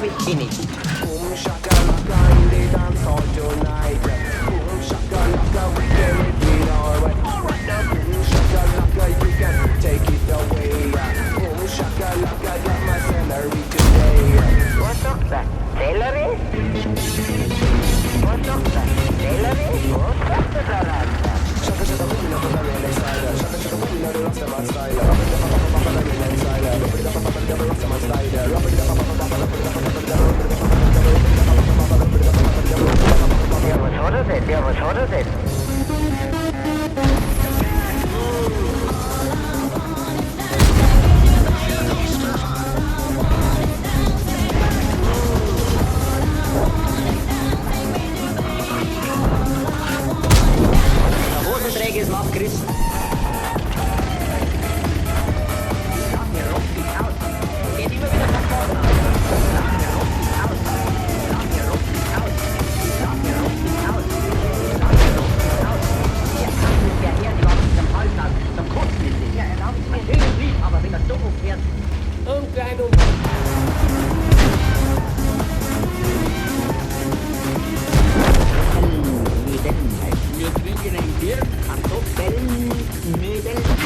seni. Boom shakalaka, indie dance all tonight. Boom shakalaka, we can it alright. Alright now, boom shakalaka, you can take it away. Boom shakalaka, got my salary today. What's up da? Celery? What's up da? Celery? What's up da zararda? Shaka shaka boom, look at the really style. Shaka shaka boom, at the Rastaman style. Rub it up, up, up, up, the really style. Rub it up, up, up, up, the Rastaman style. Rub it up, up, up, up, rub it up, up, up, Ja, মেয়েদের